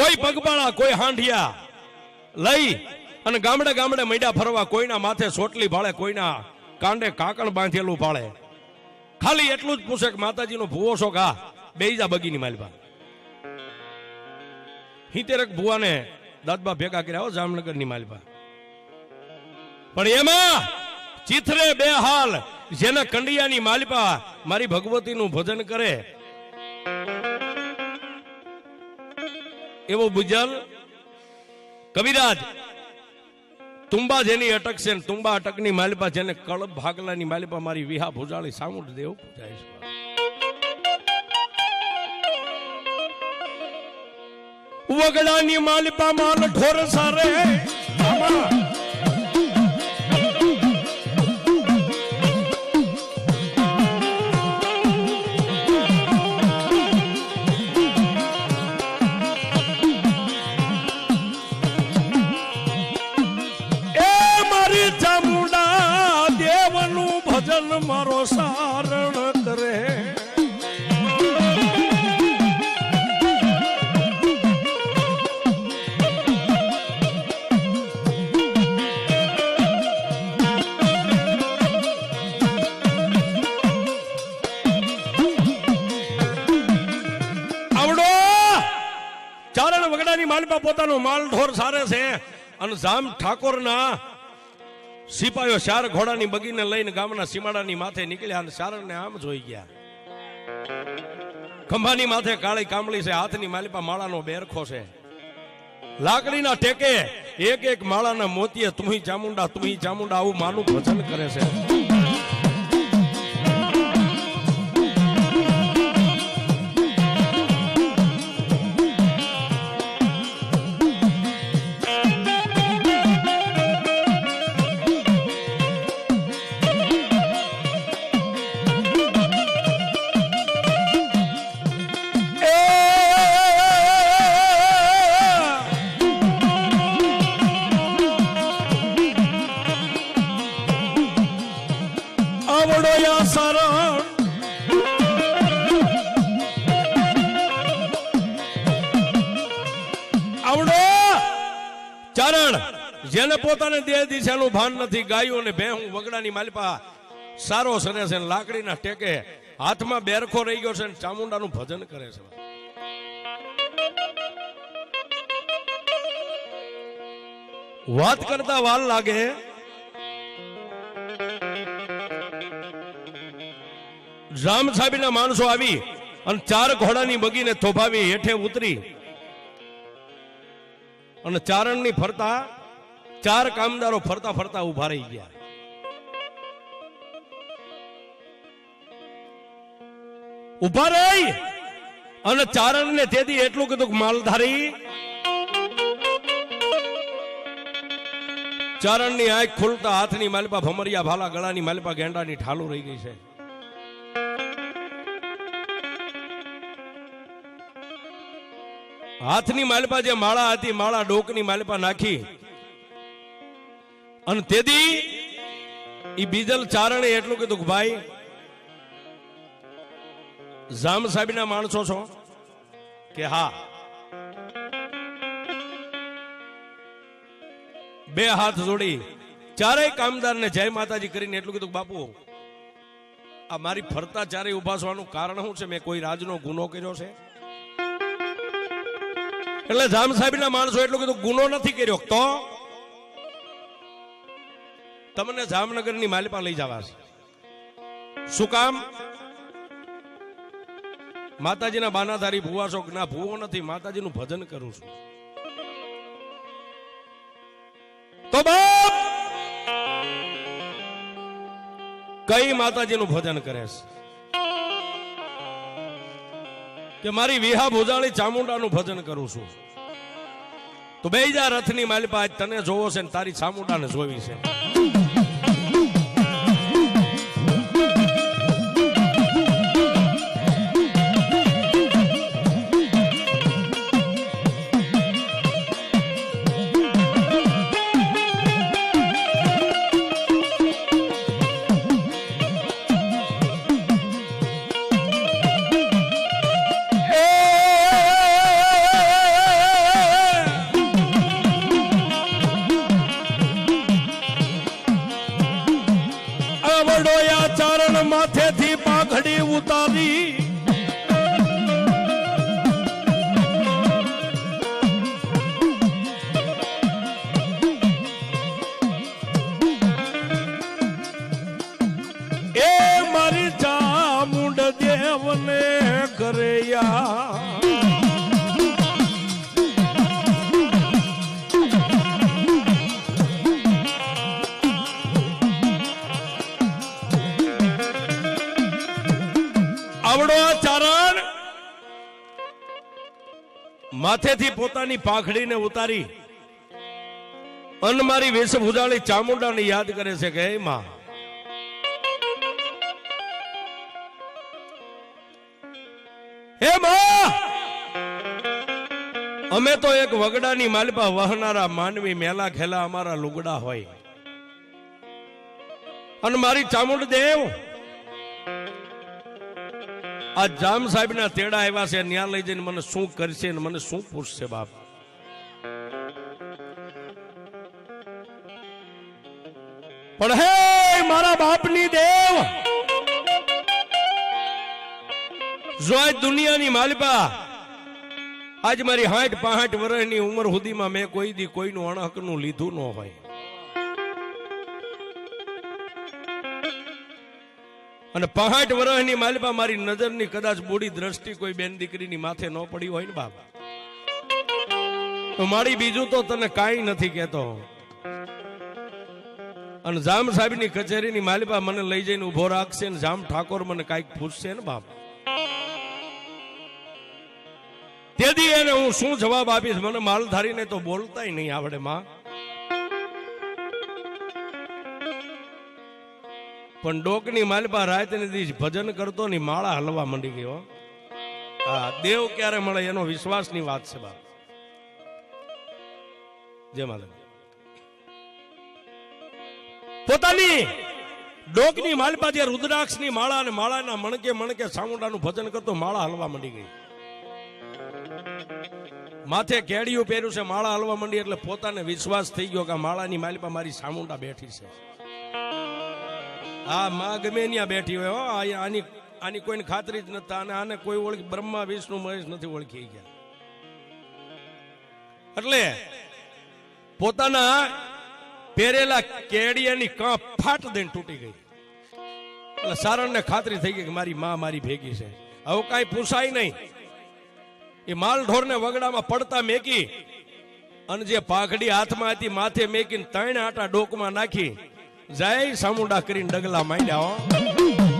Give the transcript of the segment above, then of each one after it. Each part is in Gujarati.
કોઈ પગપાળા, કોઈ હાંઢિયા લઈ અને ગામડે ગામડે મૈડા ફરવા કોઈના માથે સોટલી ભાળે, કોઈના કાંડે કાકણ બાંધેલું ભાળે. ખાલી એટલું જ પૂછે કે માતાજીનો ભૂવો છો કા? બેઈજા બગીની માલબા હિતેરક ભુવાને દાદબા ભેગા કર્યા હો જામનગરની માલબા પણ એમાં ચિત્રે બે હાલ જેના કંડિયાની માલપા મારી ભગવતીનું ભજન કરે એવો બુજલ કવિરાજ, તુંબા જેની અટક છે ને તુંબા અટકની માલિપા જેને કળબ ભાગલાની માલિપા મારી વિહા ભુજાળી સામુટ દેવ પૂજાય વગડાની માલપા માલ ઢોર સારે પોતાનો માલ ઢોર સારે છે અને જામ ઠાકોરના સિપાયો ચાર ઘોડાની બગીને લઈને ગામના સીમાડાની માથે નીકળ્યા અને ચારણને આમ જોઈ ગયા. ખંભાની માથે કાળી કામળી છે, હાથની માલિપા માળાનો બેરખો છે. લાકડીના ટેકે એક એક માળાના મોતીએ તુહી ચામુંડા તુહી ચામુંડા આવું માનું ભજન કરે છે. આવડો! ચરણ, જેને પોતાને દેહ દિશાનું ભાન નથી. ગાયું અને ભેહું વગડાની માલિપા સારો સરે છે લાકડીના ટેકે હાથમાં બેરખો રહી ગયો છે ચામુંડાનું ભજન કરે છે. વાત કરતા વાર લાગે. રામ સાહેબના માણસો આવી અને ચાર ઘોડાની બગીને થોભાવી, હેઠે ઉતરી. અને ચારણની ફરતા, ચાર કામદારો ફરતા ફરતા ઊભા રહી ગયા. ઊભા રહી અને ચારણ ને તેથી એટલું કીધું માલધારી, ચારણની આંખ ખુલતા હાથની માલપા ભમરિયા ભાલા ગળાની માલપા ગેંડાની ઠાલુ રહી ગઈ છે. હાથની માલપા જે માળા હતી, માળા ડોકની માલપા નાખી. અને તેથી એ બીજલ ચારણે એટલું કીધું કે ભાઈ, જામ સાહેબના માણસો છો કે હા. બે હાથ જોડી. ચારેય કામદારને જય માતાજી કરીને એટલું કીધું બાપુ, આ મારી ફરતા ચારે ઊભા થવાનું કારણ શું છે? મેં કોઈ રાજનો ગુનો કર્યો છે? એટલે જામ સાહેબના માણસો એટલું કીધું, ગુનો નથી કર્યો. તો? તમને જામનગરની માલિપા લઈ જવા શું કામ? માતાજીના બાનાધારી ભુવા છો ના? ભુવો નથી, માતાજીનું ભજન કરું છું. તો બાપ! કઈ માતાજીનું ભજન કરે છે? કે મારી વિહા ભોજાળી ચામુંડાનું ભજન કરું છું. તો બે જા રથની માલિપા આજ તને જોવો છે ને તારી ચામુંડાને જોવી છે. આવડો ચારણ. માથેથી પોતાની પાખડીને ઉતારી અન મારી વેશભૂજાળી ચામુંડાને યાદ કરે છે કે, હે માં અમે તો એક વગડાની માલપા વહનારા માનવી મેલા ખેલા અમારા લુગડા હોય. અને મારી ચામુંડ દેવ આ જામ સાહેબ ના તેડા આવ્યા છે, ન્યા લઈ જઈને મને શું કરશે મને શું પૂછશે બાપ? પણ હે મારા બાપની દેવ, જો આજ દુનિયાની માલિપા, આજ મારી હાઠ પાહાઠ વર્ષની ઉંમર સુધીમાં મેં કોઈ દી કોઈનું અણહકનું લીધું ન હોય. અને પહાટ વરહની માલિપા મારી નજરની કદાચ બુડી દ્રષ્ટિ કોઈ બેન દીકરીની માથે ન પડી હોય ને બાપ મારી બીજું તો તને કાંઈ નથી કહેતો. અને જામ સાહેબની કચેરીની માલિપા મને લઈ જઈને ઊભો રાખશે ને જામ ઠાકોર મને કાંઈક પૂછશે ને બાપ તેથી એને હું શું જવાબ આપીશ? મને માલધારીને તો બોલતાય નહીં આવડે માં. પણ ડોકની માલપા રાતની દિવસ ભજન કરતો ની માળા હલવા માંડી ગયો. હા, દેવ ક્યારે મળે એનો વિશ્વાસની વાત છે બાપ. જય માતા પોતાની ડોકની માલપા જે રુદ્રાક્ષની માળા અને માળાના મણકે મણકે સામુંડાનું ભજન કરતો માળા હલવા માંડી ગઈ. માથે કેડિયું પહેર્યું છે, માળા હલવા માંડી એટલે પોતાને વિશ્વાસ થઈ ગયો કે માળાની માલપા મારી સામુંડા બેઠી છે. હા માં ગમે બેઠી હોય આની આની કોઈને ખાતરી જ નથી. અને આને કોઈ ઓળખ બ્રહ્મા, વિષ્ણુ, મહેશ નથી ઓળખી ગયા. એટલે પોતાના પહેરેલા કેડિયાની કાં ફાટ દઈને તૂટી ગઈ. એટલે સારણને ખાતરી થઈ ગઈ કે મારી માં મારી ભેગી છે. હવે કાંઈ પૂછાય નહીં. એ માલ ઢોરને વગડામાં પડતા મેકી અને જે પાઘડી હાથમાં હતી, માથે મેકીને ત્રણ આટા ડોકમાં નાખી જય સામુંડા કરીને ડગલા માંડ્યા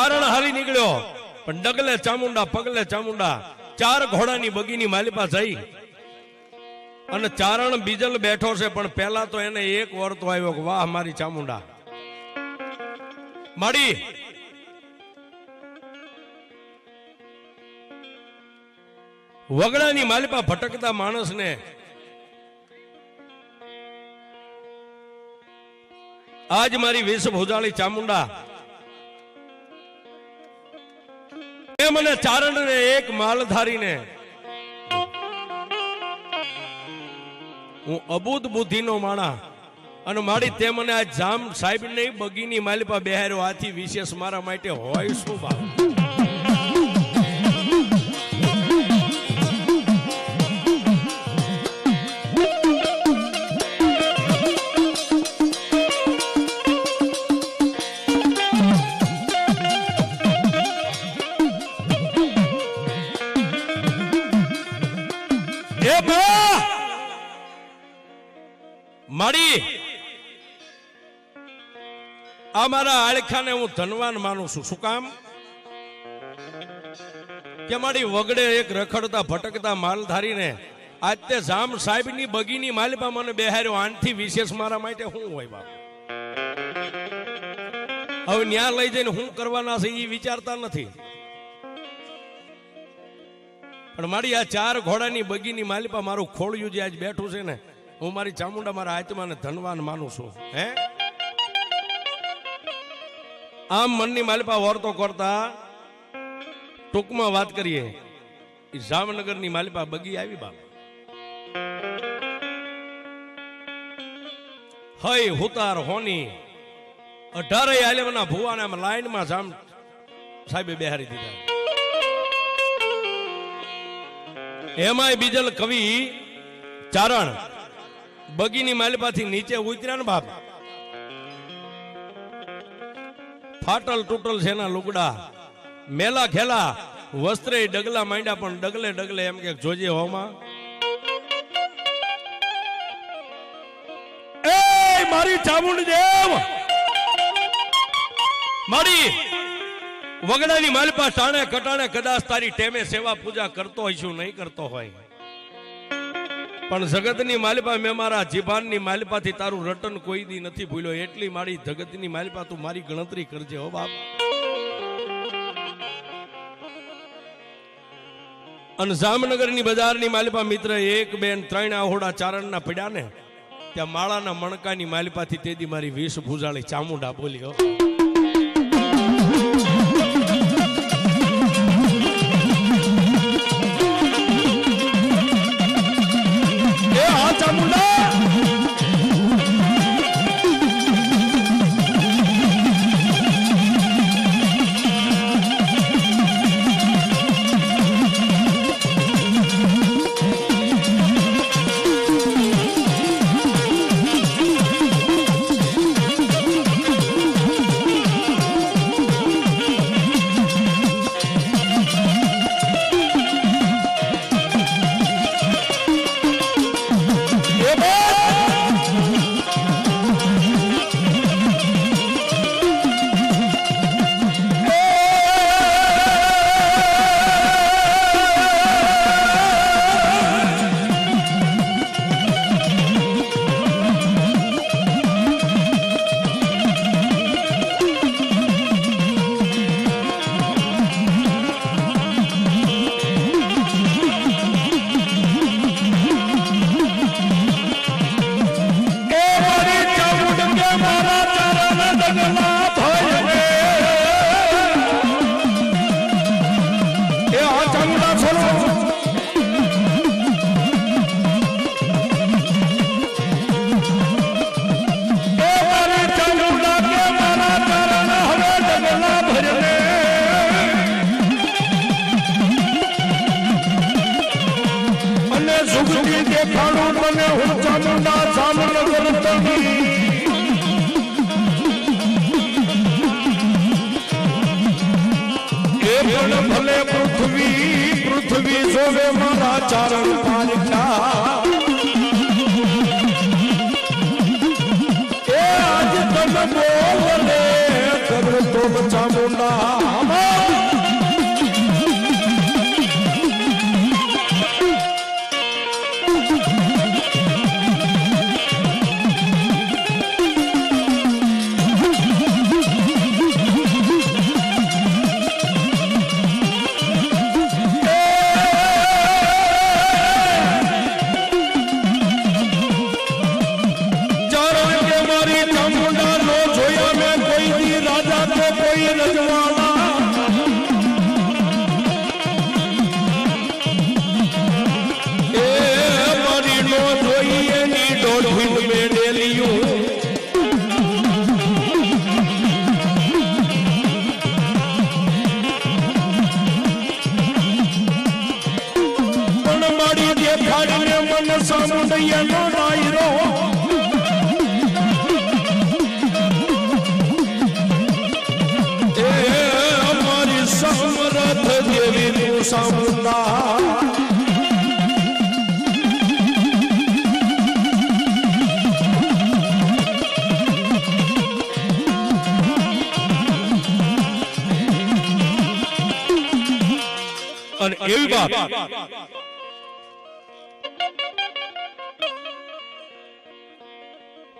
ચારણ હારી નીકળ્યો. પણ ડગલે ચામુંડા, પગલે ચામુંડા, ચાર ઘોડાની બગીની માલિપા જઈ અને ચારણ બીજલ બેઠો છે, પણ પહેલા તો એને એક વર્તો આવ્યો કે, વાહ, મારી ચામુંડા. માડી. વગડાની માલિપા ભટકતા માણસને આજ મારી વેશભૂષાળી ચામુંડા એ મને ચારણ ને એક માલધારીને. હું અબુદ બુદ્ધિનો માણા અને મારી તે મને આ જામ સાહેબ ને બગીની માલિપા બેહાર્યો. આથી વિશેષ મારા માટે હોય શું બાપ માડી આ આળખાને હું ધનવાન માનું છું. શું કામ? કે મારી વગડે એક રખડતા, ભટકતા માલધારીને આજ તે જામ સાહેબની બગીની માલિપા મને બેહાર્યો. આનથી વિશેષ મારા માટે શું હોય બાપ? હવે ન્યા લઈ જઈને શું કરવાના છે એ વિચારતા નથી. પણ મારી આ ચાર ઘોડાની બગીની માલિપા મારું ખોળિયું જે આજ બેઠું છે ને હું મારી ચામુંડા મારા આત્માને ધનવાન માનું છું, હે? આમ મનની માલિપા વર્તો કરતા ટૂંકમાં વાત કરીએ. જામનગર જામનગરની માલિપા બગી આવી બાપ. હય હુતાર હોની, અઢારે આલેમના ભુવાને આમ લાઈનમાં જામ સાહેબે બેહારી દીધા. એમાંય બીજલ કવિ ચારણ બગીની માલિપાથી નીચે ઉતર્યા ને બાપ. ફાટલ તૂટલ છે એના લુગડા. મેલા ખેલા, વસ્ત્રે ડગલા માંડ્યા, પણ ડગલે ડગલે એમ કે જોજે હોમાં. મારી ચામુંડ દેવ! મારી વગડાની માલપા ટાણે કટાણે કદાચ તારી ટેમે સેવા પૂજા કરતો હોય છું, નહીં કરતો હોય. પણ જગતની માલિપા મેં મારા જીભાનની માલિપાથી તારું રટન કોઈ દી નથી ભૂલ્યો. એટલી મારી જગતની માલિપા તું મારી ગણતરી કરજે, હો બાપ. અને જામનગરની બજારની માલિપા મિત્ર એક બેન ત્રણ આહોડા ચારણના પડ્યા ને ત્યાં માળાના મણકાની માલિપાથી તેદી મારી ભૂજાળી ચામુંડા બોલી પણ ભલે પૃથ્વી પૃથ્વી જોવે મારા ચારણ પારખા એ આજ તન બોલે કરતો ચામુંડા ચારણ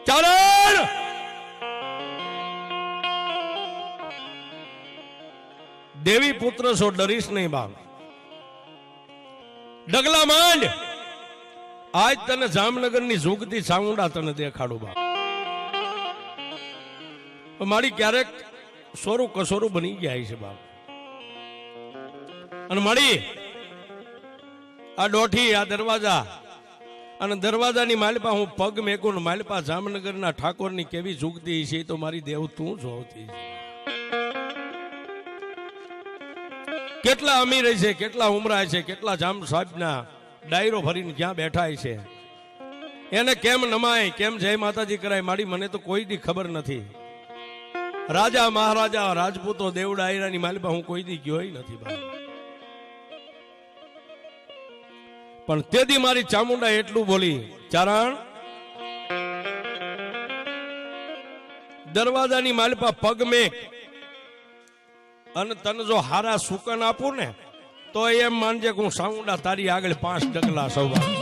चरण! देवी पुत्र सो डरीश नहीं बाबा ડગલા માંડ. આજ તને જામનગરની ઝૂંકતી સાઉંડા તને દેખાડું બાપ. મારી ક્યારેક સોરું કસોરું બની ગયા છે બાપ. અને મારી આ ડોઠી, આ દરવાજા અને દરવાજાની માલપા હું પગ મેકું માલપા જામનગરના ઠાકોરની કેવી ઝૂકતી છે તો મારી દેવ તું જોતી છે. કેટલા અમીર છે, કેટલા ઉમરા છે, કેટલા જામ સાહેબના ડાયરો ભરીને ક્યાં બેઠા છે? એને કેમ નમાય, કેમ જય માતાજી કરાય, મારી મને તો કોઈ ખબર નથી. રાજા મહારાજા, રાજપૂતો દેવ ડાયરાની હું કોઈ દી ગયો નથી બાપ પણ તેથી મારી ચામુંડા એટલું બોલી, ચારણ, દરવાજાની માલિપા પગ મેક અને તને જો હારા સુકન આપું ને, તો એમ માનજે કે હું સાઉન્ડા તારી આગળ પાંચ ડગલા સવા.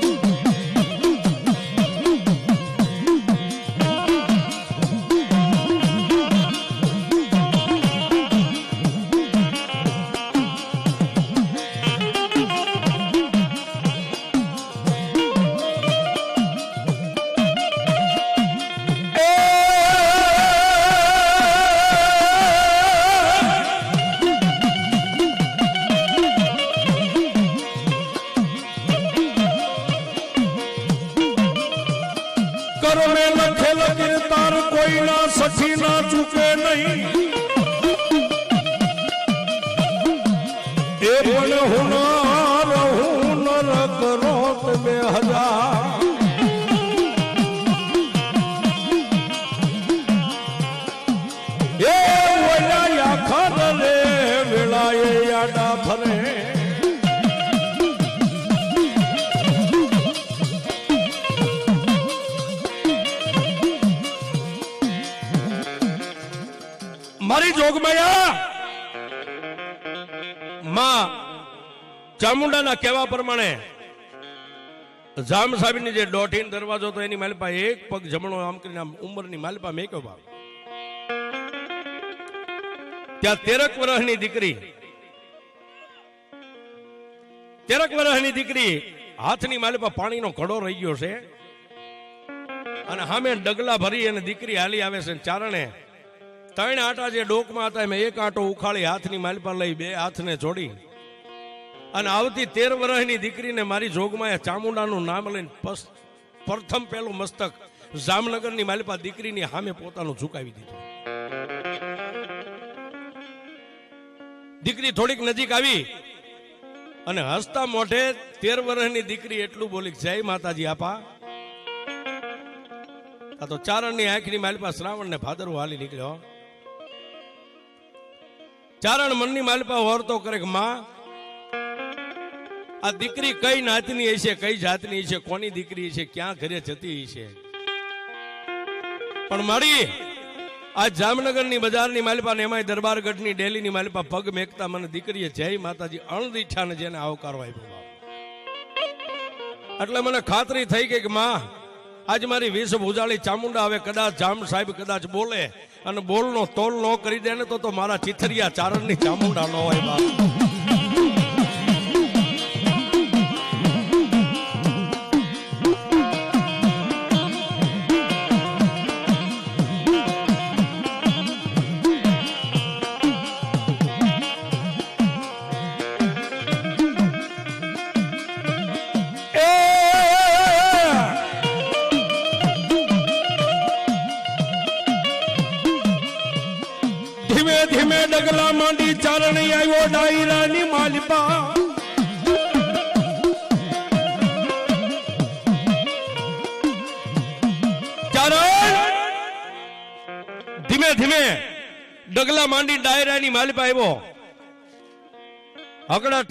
આડા ફરે મારી જોગમૈયા માં ચામુંડાના કહેવા પ્રમાણે જામ સાહેબની જે દોઢીન દરવાજો તો એની માલપા એક પગ જમણો આમ કરીને આમ ઉંમરની માલપા મેક્યો ભાવ ત્યાં તેરક વર્ષની દીકરી તેરક વર્ષની દીકરી હાથની માલિપા પાણીનો ઘડો રહી ગયો છે. અને સામે ડગલા ભરી અને દીકરી હાલી આવે છે ચારણે ત્રણ આટા જે ડોકમાં હતા એમાં એક આંટો ઉખાડી હાથની માલિપા લઈ બે હાથને જોડી. અને આવતી તેર વર્ષની દીકરીને મારી જોગમાં ચામુંડાનું નામ લઈને પ્રથમ પેલું મસ્તક જામનગરની માલિપા દીકરીની સામે પોતાનું ઝુકાવી દીધું. દીકરી થોડીક નજીક આવી. અને હસતા મોઢે તેર વર્ષની દીકરી એટલું બોલી, જય માતાજી આપા. આ તો ચારણની આંખની માલપા શ્રાવણ ને ભાદરવો હાલી નીકળ્યો. ચારણ મનની માલપા વર્તો કરે કે, માં, આ દીકરી કઈ નાતની હશે, કઈ જાતની છે કોની દીકરી છે ક્યાં ઘરે જતી છે પણ મારી આ જામનગરની બજારની માલિપા ને એમાંય દરબારગઢની ડેલીની માલિપા પગ મેકતા મને દીકરીએ જય માતાજી અણદીઠાને જેને આવકારો આપ્યો. એટલે મને ખાતરી થઈ ગઈ કે માં, આજ મારી વીસ ભૂજાળી ચામુંડા હવે કદાચ જામ સાહેબ કદાચ બોલે અને બોલનો તોલ ન કરી દે ને તો મારા ચિથરિયા ચારણની ચામુંડા ન હોય બાપ ડાયરાની માલપા. ધીમે ધીમે ડગલા માંડી ડાયરાની માલપા આવ્યો. હકડા